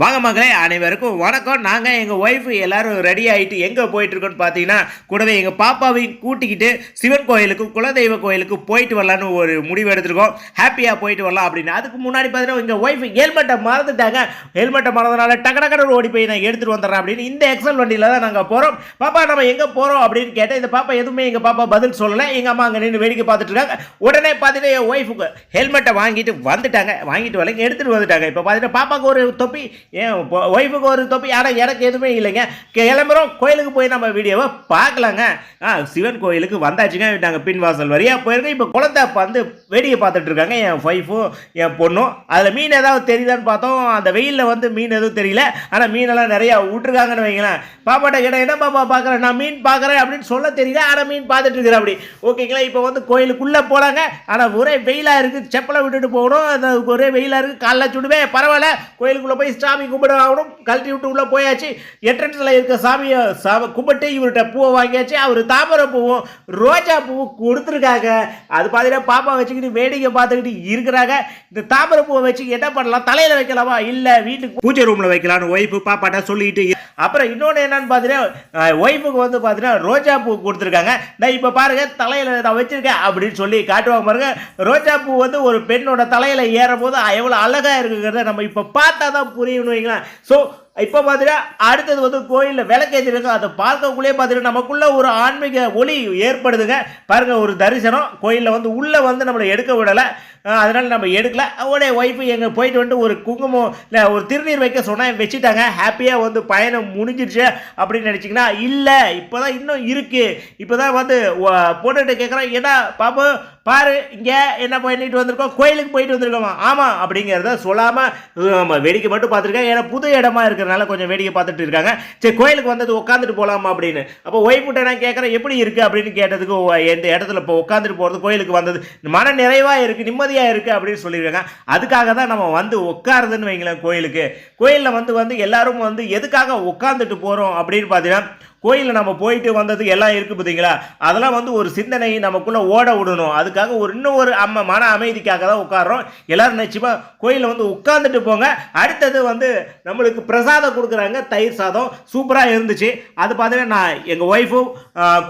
வாங்க மகளே அனைவருக்கும் வணக்கம். நாங்கள் எங்கள் ஒய்ஃபு எல்லாரும் ரெடி ஆகிட்டு எங்கே போயிட்டுருக்கோன்னு பார்த்தீங்கன்னா கூடவே எங்கள் பாப்பாவையும் கூட்டிக்கிட்டு சிவன் கோயிலுக்கு குலதெய்வ கோயிலுக்கு போயிட்டு வரலான்னு ஒரு முடிவு எடுத்திருக்கோம். ஹாப்பியாக போயிட்டு வரலாம் அப்படின்னு. அதுக்கு முன்னாடி பார்த்தீங்கன்னா எங்கள் ஒய்ஃபு ஹெல்மெட்டை மறந்துட்டாங்க. ஹெல்மெட்டை மறந்தனால டக்கு டக்குனு ஓடி போய் நான் எடுத்துகிட்டு வந்துடுறேன் அப்படின்னு இந்த எக்ஸல் வண்டியில் தான் நாங்கள் போகிறோம் பாப்பா நம்ம எங்கே போகிறோம் அப்படின்னு கேட்டால் இந்த பாப்பா எதுவுமே எங்கள் பாப்பா பதில் சொல்லலை. எங்கள் அம்மா அங்கே நின்று வேடிக்கை பார்த்துட்டு இருக்காங்க. உடனே பார்த்துட்டு என் ஒய்ஃபுக்கு ஹெல்மெட்டை வாங்கிட்டு வந்துட்டாங்க. வாங்கிட்டு வரலைங்க எடுத்துகிட்டு வந்துட்டாங்க. இப்போ பார்த்துட்டு பாப்பாவுக்கு ஒரு தொப்பி ஏன் ஒய்ஃபுக்கு ஒரு தொப்பி ஆனால் எனக்கு எதுவுமே இல்லைங்க. கிளம்புறோம். கோயிலுக்கு போய் நம்ம வீடியோவை பார்க்கலாங்க. ஆ சிவன் கோயிலுக்கு வந்தாச்சுங்க. நாங்கள் பின்வாசல் வரியாக போயிருக்கோம். இப்போ குழந்தை வந்து வேடிக்கை பார்த்துட்டு இருக்காங்க. என் ஒய்ஃபும் என் பொண்ணும் அதில் மீன் ஏதாவது தெரியுதான்னு பார்த்தோம். அந்த வெயிலில் வந்து மீன் எதுவும் தெரியல. ஆனால் மீனெல்லாம் நிறையா விட்டுருக்காங்கன்னு வைங்களேன். பாப்பாட்ட கேட்டேன் என்ன பாப்பா பார்க்குறேன் நான் மீன் பார்க்குறேன் அப்படின்னு சொல்ல தெரியல. ஆனால் மீன் பார்த்துட்டு இருக்கிறேன் அப்படி. ஓகேங்களா இப்போ வந்து கோயிலுக்குள்ளே போகிறாங்க ஆனால் ஒரே வெயிலாக இருக்குது செப்பலை விட்டுட்டு போகணும். ஒரே வெயிலாக இருக்குது காலைல சுடுவே பரவாயில்ல. கோயிலுக்குள்ளே போய் சாமி கும்பிட ஆகணும் கழட்டி விட்டு உள்ளே போயாச்சு. என்ட்ரன்ஸில் இருக்க சாமியை சாமி கும்பிட்டு இவர்கிட்ட பூவை வாங்கியாச்சு. அவர் தாமரை பூவும் ரோஜா பூவும் கொடுத்துருக்காங்க. அது பார்த்தீங்கன்னா பாப்பா வச்சுக்கிட்டு வேடிக்கை பார்த்துக்கிட்டு இருக்கிறாங்க. இந்த தாமரை பூவை வச்சு என்ன பண்ணலாம்? தலையில் வைக்கலாமா? இல்லை வீட்டுக்கு பூஜை ரூமில் வைக்கலாம்னு ஒய்ஃபு பாப்பாட்ட சொல்லிட்டு அப்புறம் இன்னொன்று என்னன்னு பார்த்தீங்கன்னா ஒய்ஃபுக்கு வந்து பார்த்தீங்கன்னா ரோஜா பூ கொடுத்துருக்காங்க. நான் இப்போ பாருங்க தலையில் நான் வச்சுருக்கேன் அப்படின்னு சொல்லி காட்டுவாங்க பாருங்கள் ரோஜா பூ வந்து ஒரு பெண்ணோட தலையில் ஏறும் போது எவ்வளோ அழகாக இருக்குங்கிறத நம்ம இப்போ பார்த்தா தான் புரியும். வைங்களேன் ஸோ இப்போ பார்த்தீங்கன்னா அடுத்தது வந்து கோயிலில் விளக்கேற்றிருக்கோம் அதை பார்க்கக்குள்ளே பார்த்தீங்கன்னா நமக்குள்ளே ஒரு ஆன்மீக ஒளி ஏற்படுதுங்க. பாருங்கள் ஒரு தரிசனம். கோயிலில் வந்து உள்ளே வந்து நம்மளை எடுக்க விடலை. அதனால் நம்ம எடுக்கல. அவருடைய ஒய்ஃபு எங்கே போயிட்டு வந்துட்டு ஒரு குங்குமம் இல்லை ஒரு திருநீர் வைக்க சொன்னால் வச்சுட்டாங்க. ஹாப்பியாக வந்து பயணம் முடிஞ்சிருச்சு அப்படின்னு நினச்சிங்கன்னா இல்லை இப்போ தான் இன்னும் இருக்குது இப்போ தான் வந்து போட்டுட்டு கேட்குறோம் ஏன்னா பாப்பா பாரு இங்கே என்ன பண்ணிட்டு வந்திருக்கோம்? கோயிலுக்கு போயிட்டு வந்திருக்கோமா? ஆமாம் அப்படிங்கிறத சொல்லாமல் நம்ம வேடிக்கை மட்டும் பார்த்துருக்கேன். ஏன்னா புது இடமா இருக்கிறனால கொஞ்சம் வேடிக்கை பார்த்துட்டு இருக்காங்க. சரி கோயிலுக்கு வந்தது உட்காந்துட்டு போகலாமா அப்படின்னு. அப்போ ஒய்ஃபுட்ட நான் கேட்குறேன் எப்படி இருக்குது அப்படின்னு கேட்டதுக்கு "ஓ, எந்த இடத்துல இப்போ உட்காந்துட்டு போகிறது கோயிலுக்கு வந்தது? மன நிறைவாக இருக்குது நிம்மதியாக இருக்குது அப்படின்னு சொல்லியிருக்காங்க. அதுக்காக தான் நம்ம வந்து உட்காருதுன்னு வைங்களேன் கோயிலுக்கு. கோயிலில் வந்து வந்து எல்லாரும் வந்து எதுக்காக உட்காந்துட்டு போகிறோம் அப்படின்னு பார்த்தீங்கன்னா கோயிலில் நம்ம போயிட்டு வந்தது எல்லாம் இருக்குது பார்த்தீங்களா அதெல்லாம் வந்து ஒரு சிந்தனை நமக்குள்ளே ஓட விடணும். அதுக்காக ஒரு இன்னும் ஒரு அம்ம மன அமைதிக்காக தான் உட்காரோம் எல்லாரும் நிச்சயமாக கோயிலில் வந்து உட்காந்துட்டு போங்க. அடுத்தது வந்து நம்மளுக்கு பிரசாதம் கொடுக்குறாங்க. தயிர் சாதம். சூப்பராக இருந்துச்சு. அது பார்த்தீங்கன்னா நான் எங்கள் ஒய்ஃபும்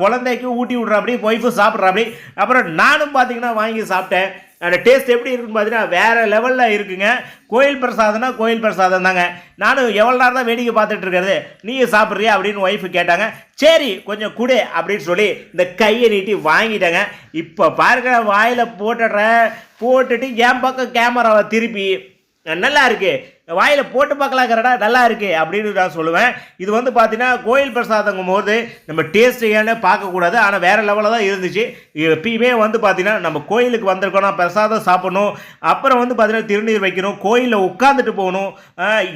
குழந்தைக்கும் ஊட்டி விட்றாப்படி ஒய்ஃபும் சாப்பிட்றாப்படி அப்புறம் நானும் பார்த்தீங்கன்னா வாங்கி சாப்பிட்டேன். அந்த டேஸ்ட் எப்படி இருக்குன்னு பார்த்தீங்கன்னா வேறு லெவலில் இருக்குங்க. கோயில் பிரசாதம்னா கோயில் பிரசாதம் தாங்க. நானும் எவ்வளோ நேரம் தான் வேடிக்கை பார்த்துட்டு இருக்கிறது. நீயும் சாப்பிட்றியா அப்படின்னு ஒய்ஃபு கேட்டாங்க. சரி கொஞ்சம் கொடு அப்படின்னு சொல்லி இந்த கையை நீட்டி வாங்கிட்டேங்க. இப்போ பாருங்க வாயில் போட்டுடுறேன். போட்டுட்டு என் பக்கம் கேமராவை திருப்பி. நல்லா இருக்குது வாயில் போட்டு பார்க்கலாம் பார்க்கலாங்கிறடா நல்லா இருக்கே அப்படின்னு நான் சொல்லுவேன். இது வந்து பார்த்தீங்கன்னா கோயில் பிரசாதங்கும் போது நம்ம டேஸ்ட் ஏன்னு பார்க்கக்கூடாது. ஆனால் வேறு லெவலில் தான் இருந்துச்சு. எப்பயுமே வந்து பார்த்தீங்கன்னா நம்ம கோயிலுக்கு வந்திருக்கோம்னா பிரசாதம் சாப்பிடணும். அப்புறம் வந்து பார்த்தீங்கன்னா திருநீர் வைக்கணும். கோயிலில் உட்காந்துட்டு போகணும்.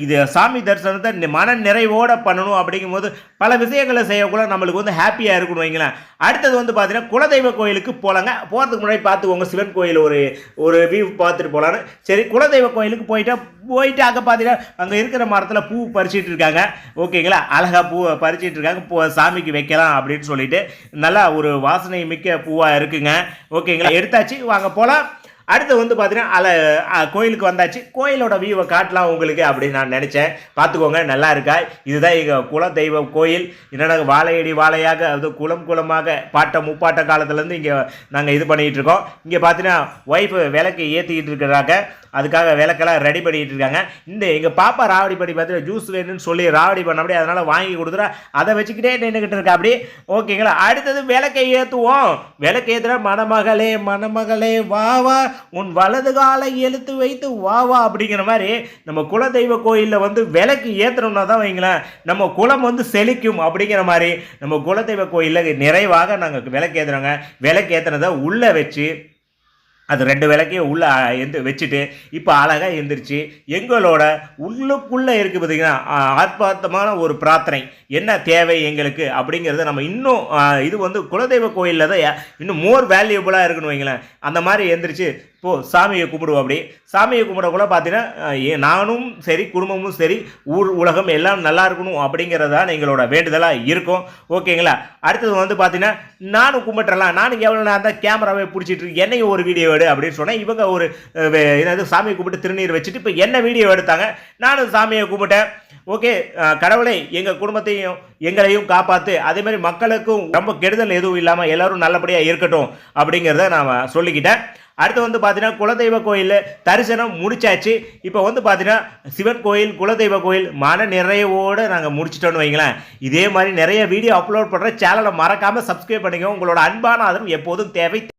இது சாமி தரிசனத்தை மன நிறைவோடு பண்ணணும் அப்படிங்கும்போது பல விஷயங்களை செய்யக்குள்ள நம்மளுக்கு வந்து ஹாப்பியாக இருக்கணும் வைங்களேன். அடுத்தது வந்து பார்த்தீங்கன்னா குலதெய்வ கோயிலுக்கு போகலாங்க போகிறதுக்கு முன்னாடி பார்த்துக்கோங்க. சிவன் கோயில் ஒரு ஒரு வியூ பார்த்துட்டு போகலான்னு சரி குலதெய்வ கோயிலுக்கு போயிட்டா போயிட்டு அங்கே பார்த்தீங்கன்னா அங்கே இருக்கிற மரத்தில் பூ பறிச்சிட்டு இருக்காங்க. ஓகேங்களா? அழகாக பூவை பறிச்சிட்டு இருக்காங்க. பூ சாமிக்கு வைக்கலாம் அப்படின்னு சொல்லிட்டு. நல்லா ஒரு வாசனை மிக்க பூவாக இருக்குங்க. ஓகேங்களா? எடுத்தாச்சு. வாங்க போகலாம் அடுத்து வந்து பார்த்தீங்கன்னா அல கோயிலுக்கு வந்தாச்சு. கோயிலோட வியூவை காட்டலாம் உங்களுக்கு அப்படின்னு நான் நினச்சேன். பார்த்துக்கோங்க நல்லா இருக்கா? இதுதான் எங்கள் குல தெய்வ கோயில். என்னென்ன வாழையடி வாழையாக அது குளம் குளமாக பாட்ட முப்பாட்ட காலத்துலேருந்து இங்கே நாங்கள் இது பண்ணிகிட்டு இருக்கோம். இங்கே பார்த்தீங்கன்னா ஒய்ஃபு விளக்கு ஏற்றிக்கிட்டு இருக்கிறாங்க. அதுக்காக விளக்கெல்லாம் ரெடி பண்ணிகிட்டு இருக்காங்க. இந்த எங்கள் பாப்பா ராவடி பண்ணி பார்த்தீங்கன்னா ஜூஸ் வேணும்னு சொல்லி ராவடி பண்ண அப்படியே அதனால் வாங்கி கொடுத்துறா. அதை வச்சுக்கிட்டே நின்றுக்கிட்டு இருக்கா அப்படி ஓகேங்களா? அடுத்தது விளக்கை ஏற்றுவோம் விளக்கு ஏற்றுற மணமகளே மணமகளே வா வா. உன் வலது காலை எழுத்து வைத்து வா வா அப்படிங்கிற மாதிரி நம்ம குலதெய்வ கோயிலில் வந்து விளக்கு ஏற்றணும்னா தான் வைங்களேன். நம்ம குலம் வந்து செழிக்கும் அப்படிங்கிற மாதிரி நம்ம குலதெய்வ கோயிலில் நிறைவாக நாங்கள் விளக்கு ஏற்றுறோங்க விளக்கு ஏற்றுனதை உள்ளே வச்சு அது ரெண்டு விளக்கையும் உள்ளே எந்த வச்சுட்டு இப்போ அழகாக எந்திரிச்சு எங்களோட உள்ளுக்குள்ளே இருக்குது பார்த்திங்கன்னா ஆத்மார்த்தமான ஒரு பிரார்த்தனை. என்ன தேவை எங்களுக்கு அப்படிங்கிறத நம்ம இன்னும் இது வந்து குலதெய்வ கோயிலில் தான் இன்னும் மோர் வேல்யூபுளாக இருக்குன்னு வைங்களேன். அந்த மாதிரி எந்திரிச்சு இப்போ சாமியை கும்பிடுவோம் அப்படி. சாமியை கும்பிடக்குள்ள பார்த்தீங்கன்னா ஏ- நானும் சரி குடும்பமும் சரி ஊர் உலகம் எல்லாம் நல்லா இருக்கணும் அப்படிங்கிறது தான் எங்களோட வேண்டுதலாக இருக்கும். ஓகேங்களா? அடுத்தது வந்து பார்த்தீங்கன்னா நானும் கும்பிட்டுறலாம். நானும் எவ்வளோ நேரம் தான் கேமராவே பிடிச்சிட்டு என்னையும் ஒரு வீடியோ எடு அப்படின்னு சொன்னேன். இவங்க ஒரு என்னது சாமியை கும்பிட்டு திருநீர் வச்சுட்டு இப்போ என்ன வீடியோ எடுத்தாங்க? நானும் சாமியை கும்பிட்டேன். ஓகே கடவுளை எங்கள் குடும்பத்தையும் எங்களையும் காப்பாற்று அதேமாதிரி மக்களுக்கும் ரொம்ப கெடுதல் எதுவும் இல்லாமல் எல்லோரும் நல்லபடியாக இருக்கட்டும் அப்படிங்கிறத நான் சொல்லிக்கிட்டேன். அடுத்து வந்து பார்த்தீங்கன்னா குலதெய்வ கோயில் தரிசனம் முடிச்சாச்சு. இப்போ வந்து பார்த்தீங்கன்னா சிவன் கோயில் குலதெய்வ கோயில் மன நிறைவோடு நாங்கள் முடிச்சிட்டோன்னு வைங்களேன். இதே மாதிரி நிறைய வீடியோ அப்லோட் பண்ணுற சேனலை மறக்காமல் சப்ஸ்கிரைப் பண்ணிக்கோங்க. உங்களோட அன்பான ஆதரவு எப்போதும் தேவை.